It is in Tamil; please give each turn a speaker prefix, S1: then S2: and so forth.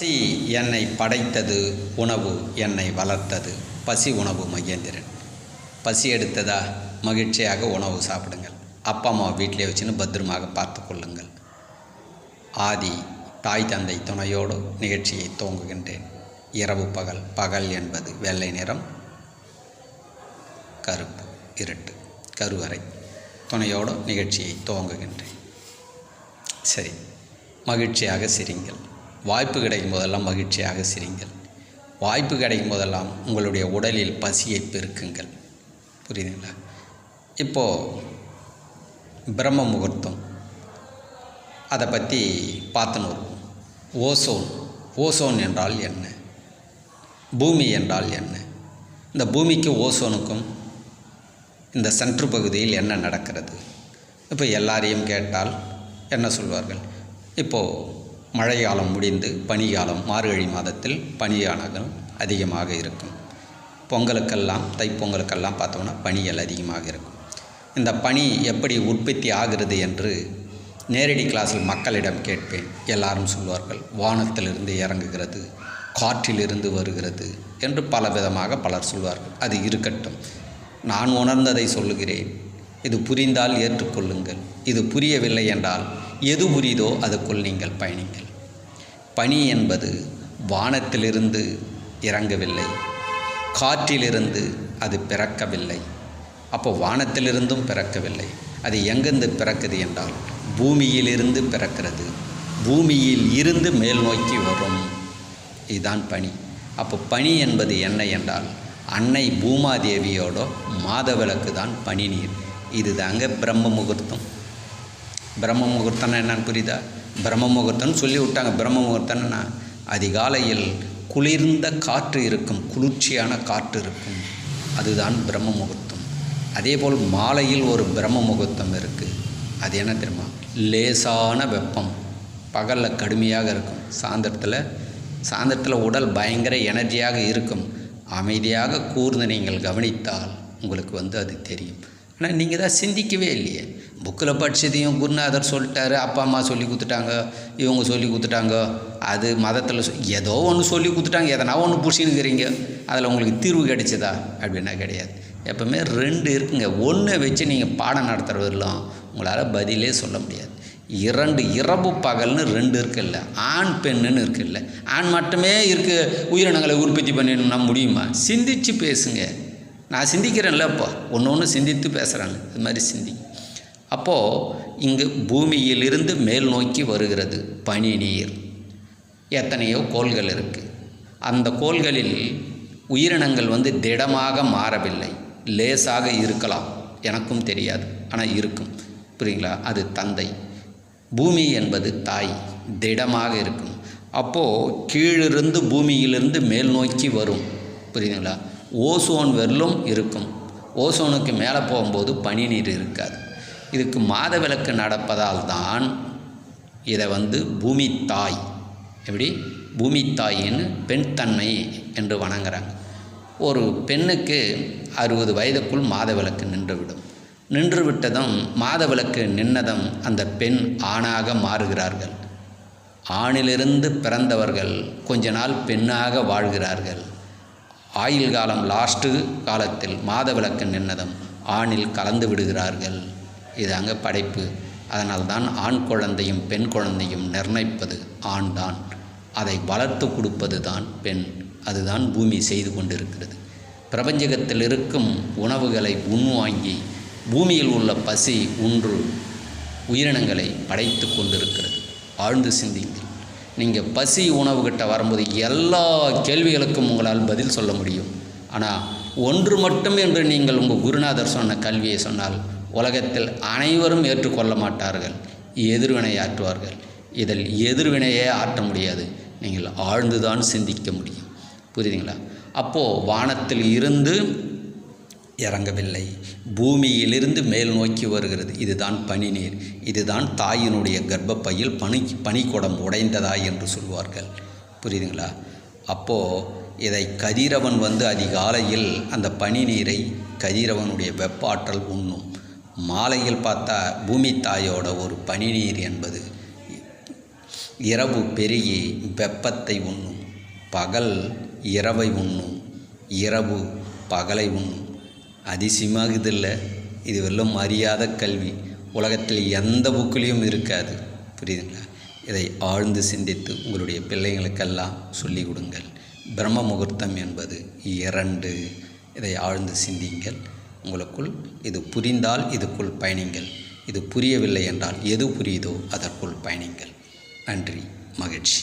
S1: பசி என்னை படைத்தது உணவு என்னை வளர்த்தது. பசி உணவு மகேந்திரன். பசி எடுத்ததா? மகிழ்ச்சியாக உணவு சாப்பிடுங்கள். அப்பா அம்மா வீட்டிலே வச்சுன்னு பத்திரமாக பார்த்து கொள்ளுங்கள். ஆதி தாய் தந்தை துணையோடு நிகழ்ச்சியை துவங்குகின்றேன். இரவு பகல். பகல் என்பது வெள்ளை நிறம். கருப்பு இருட்டு. கருவறை. துணையோடு நிகழ்ச்சியை துவங்குகின்றேன். சரி. மகிழ்ச்சியாக சிரிங்கள். வாய்ப்பு கிடைக்கும் போதெல்லாம் மகிழ்ச்சியாக சிரிங்கள். வாய்ப்பு கிடைக்கும் போதெல்லாம் உங்களுடைய உடலில் பசியை பெருக்குங்கள். புரியுதுங்களா? இப்போது பிரம்ம முகூர்த்தம். அதை பற்றி பார்த்துன்னு வருவோம் ஓசோன். ஓசோன் என்றால் என்ன? பூமி என்றால் என்ன? இந்த பூமிக்கு ஓசோனுக்கும் இந்த சென்ட்ரு பகுதியில் என்ன நடக்கிறது? இப்போ எல்லாரையும் கேட்டால் என்ன சொல்வார்கள்? இப்போது மழை காலம் முடிந்து பனிகாலம் மார்கழி மாதத்தில் பனியானது அதிகமாக இருக்கும். பொங்கலுக்கெல்லாம் தைப்பொங்கலுக்கெல்லாம் பார்த்தோம்னா பனிகள் அதிகமாக இருக்கும். இந்த பனி எப்படி உற்பத்தி ஆகிறது என்று நேரடி கிளாஸில் மக்களிடம் கேட்பேன். எல்லாரும் சொல்வார்கள் வானத்திலிருந்து இறங்குகிறது காற்றிலிருந்து வருகிறது என்று பல விதமாக பலர் சொல்வார்கள். அது இருக்கட்டும். நான் உணர்ந்ததை சொல்லுகிறேன். இது புரிந்தால் ஏற்றுக்கொள்ளுங்கள். இது புரியவில்லை என்றால் எது புரியுதோ அதுக்குள் நீங்கள் பயணிங்கள். பனி என்பது வானத்திலிருந்து இறங்கவில்லை. காற்றிலிருந்து அது பிறக்கவில்லை. அப்போ வானத்திலிருந்தும் பிறக்கவில்லை. அது எங்கிருந்து பிறக்குது என்றால் பூமியிலிருந்து பிறக்கிறது. பூமியில் இருந்து மேல் நோக்கி வரும். இதுதான் பனி. அப்போ பனி என்பது என்ன என்றால் அன்னை பூமாதேவியோட மாதவிளக்கு தான் பனி நீர் இது தாங்க பிரம்ம முகூர்த்தம். பிரம்ம முகூர்த்தம்னா என்னன்னு புரியுதா? பிரம்ம முகூர்த்தம்னு சொல்லி விட்டாங்க. பிரம்ம முகூர்த்தம்னா அதிகாலையில் குளிர்ந்த காற்று இருக்கும். குளிர்ச்சியான காற்று இருக்கும். அதுதான் பிரம்ம முகூர்த்தம். அதே போல் மாலையில் ஒரு பிரம்ம முகூர்த்தம் இருக்குது அது என்ன தெரியுமா? லேசான வெப்பம். பகலில் கடுமையாக இருக்கும். சாயந்தரத்தில் சாயந்தரத்தில் உடல் பயங்கர எனர்ஜியாக இருக்கும். அமைதியாக கூர்ந்து நீங்கள் கவனித்தால் உங்களுக்கு வந்து அது தெரியும். ஆனால் நீங்கள் தான் சிந்திக்கவே இல்லையே. புக்கில் படித்ததையும் குருநாதர் சொல்லிட்டாரு அப்பா அம்மா சொல்லி கொடுத்துட்டாங்க இவங்க சொல்லி கொடுத்துட்டாங்க. அது மதத்தில் சொ ஏதோ ஒன்று சொல்லி கொடுத்துட்டாங்க எதனா ஒன்று பிடிச்சின்னுக்கிறீங்க அதில் உங்களுக்கு தீர்வு கிடைச்சதா? அப்படின்னா கிடையாது. எப்போவுமே ரெண்டு இருக்குங்க. ஒன்றை வச்சு நீங்கள் பாடம் நடத்துகிறவரெல்லாம் உங்களால் பதிலே சொல்ல முடியாது. இரண்டு இரவு பகல்னு ரெண்டு இருக்குல்ல. ஆண் பெண்ணுன்னு இருக்குல்ல. ஆண் மட்டுமே இருக்கு. உயிரினங்களை உற்பத்தி பண்ணிடணும்னா முடியுமா? சிந்திச்சு பேசுங்க. நான் சிந்திக்கிறேன்ல அப்போ. ஒன்று ஒன்று சிந்தித்து பேசுகிறேன்ல இது மாதிரி சிந்தி. அப்போது இங்கு பூமியிலிருந்து மேல் நோக்கி வருகிறது பனி நீர். எத்தனையோ கோள்கள் இருக்குது அந்த கோள்களில் உயிரினங்கள் வந்து திடமாக மாறவில்லை. லேசாக இருக்கலாம். எனக்கும் தெரியாது. ஆனால் இருக்கும். புரியுங்களா? அது தந்தை. பூமி என்பது தாய். திடமாக இருக்கும். அப்போது கீழிருந்து பூமியிலிருந்து மேல் நோக்கி வரும். புரியுதுங்களா? ஓசோன் வெல்லும் இருக்கும். ஓசோனுக்கு மேலே போகும்போது பனி நீர் இருக்காது. இதுக்கு மாதவிலக்கு நடப்பதால் தான் இதை வந்து பூமி தாய் எப்படி? பூமி தாயின்னு பெண் தன்மை என்று வணங்குறாங்க. ஒரு பெண்ணுக்கு அறுபது வயதுக்குள் மாதவிலக்கு நின்றுவிடும். நின்று விட்டதும் மாதவிலக்கு நின்னதும் அந்த பெண் ஆணாக மாறுகிறார்கள். ஆணிலிருந்து பிறந்தவர்கள் கொஞ்ச நாள் பெண்ணாக வாழ்கிறார்கள். ஆயுள் காலம் லாஸ்ட்டு காலத்தில் மாதவிளக்கு நின்னதும் ஆணில் கலந்து விடுகிறார்கள். இதாங்க படைப்பு. அதனால்தான் ஆண் குழந்தையும் பெண் குழந்தையும் நிர்ணயிப்பது ஆண் தான் அதை வளர்த்து கொடுப்பது தான் பெண். அதுதான் பூமி செய்து கொண்டிருக்கிறது. பிரபஞ்சகத்தில் இருக்கும் உணவுகளை உண்வாங்கி பூமியில் உள்ள பசி உன்று உயிரினங்களை படைத்து கொண்டிருக்கிறது. ஆழ்ந்து சிந்திங்கள். நீங்கள் பசி உணவுகிட்ட வரும்போது எல்லா கேள்விகளுக்கும் உங்களால் பதில் சொல்ல முடியும். ஆனால் ஒன்று மட்டும் என்று நீங்கள் உங்கள் குருநாதர் சொன்ன கல்வியை சொன்னால் உலகத்தில் அனைவரும் ஏற்றுக்கொள்ள மாட்டார்கள். எதிர்வினை ஆற்றுவார்கள். இதில் எதிர்வினையே ஆற்ற முடியாது. நீங்கள் ஆழ்ந்துதான் சிந்திக்க முடியும். புரியுதுங்களா? அப்போது வானத்தில் இருந்து இறங்கவில்லை. பூமியிலிருந்து மேல் நோக்கி வருகிறது. இதுதான் பனிநீர் இதுதான் தாயினுடைய கர்ப்பப்பையில் பனி பனிக்குடம் உடைந்ததா என்று சொல்வார்கள். புரியுதுங்களா? அப்போது இதை கதிரவன் வந்து அதிகாலையில் அந்த பனி நீரை கதிரவனுடைய வெப்பாற்றல் உண்ணும். மாலையில் பார்த்தா பூமி தாயோட ஒரு பனிநீர் என்பது இரவு பெருகி வெப்பத்தை உண்ணும். பகல் இரவை உண்ணும். இரவு பகலை உண்ணும். அதிசயமாகுதில்ல. இது வெல்லும் அறியாத கல்வி. உலகத்தில் எந்த புக்கிலையும் இருக்காது. புரியுதுங்களா? இதை ஆழ்ந்து சிந்தித்து உங்களுடைய பிள்ளைங்களுக்கெல்லாம் சொல்லிக் கொடுங்கள். பிரம்ம முகூர்த்தம் என்பது இரண்டு. இதை ஆழ்ந்து சிந்திங்கள் உங்களுக்குள் இது புரிந்தால் இதுக்குள் பயணிங்கள். இது புரியவில்லை என்றால் எது புரியுதோ அதற்குள் பயணிங்கள். நன்றி. மகிழ்ச்சி.